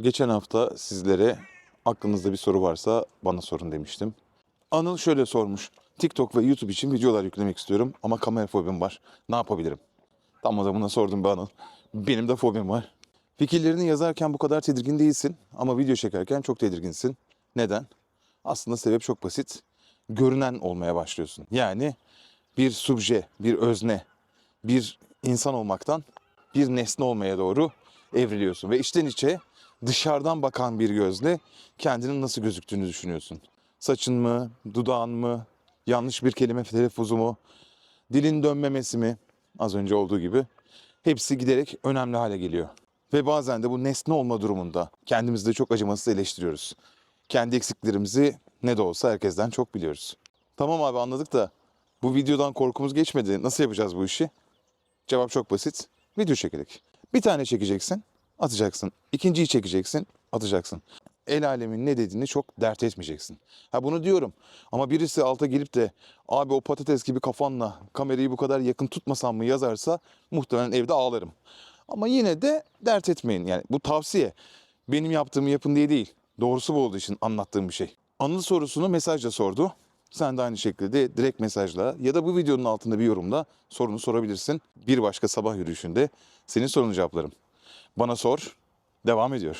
Geçen hafta sizlere aklınızda bir soru varsa bana sorun demiştim. Anıl şöyle sormuş. TikTok ve YouTube için videolar yüklemek istiyorum ama kamera fobim var. Ne yapabilirim? Tam o zamana sordum be Anıl. Benim de fobim var. Fikirlerini yazarken bu kadar tedirgin değilsin ama video çekerken çok tedirginsin. Neden? Aslında sebep çok basit. Görünen olmaya başlıyorsun. Yani bir subje, bir özne, bir insan olmaktan bir nesne olmaya doğru evriliyorsun. Ve içten içe dışarıdan bakan bir gözle kendinin nasıl gözüktüğünü düşünüyorsun. Saçın mı, dudağın mı, yanlış bir kelime telaffuzu mu, dilin dönmemesi mi az önce olduğu gibi hepsi giderek önemli hale geliyor. Ve bazen de bu nesne olma durumunda kendimizi de çok acımasız eleştiriyoruz. Kendi eksiklerimizi ne de olsa herkesten çok biliyoruz. Tamam abi anladık da bu videodan korkumuz geçmedi. Nasıl yapacağız bu işi? Cevap çok basit. Video çekerek. Bir tane çekeceksin, atacaksın. İkinciyi çekeceksin, atacaksın. El alemin ne dediğini çok dert etmeyeceksin. Ha bunu diyorum ama birisi alta gelip de abi o patates gibi kafanla kamerayı bu kadar yakın tutmasam mı yazarsa muhtemelen evde ağlarım. Ama yine de dert etmeyin. Yani bu tavsiye. Benim yaptığımı yapın diye değil. Doğrusu bu olduğu için anlattığım bir şey. Anıl sorusunu mesajla sordu. Sen de aynı şekilde direkt mesajla ya da bu videonun altında bir yorumla sorunu sorabilirsin. Bir başka sabah yürüyüşünde senin sorunu cevaplarım. Bana sor, devam ediyor.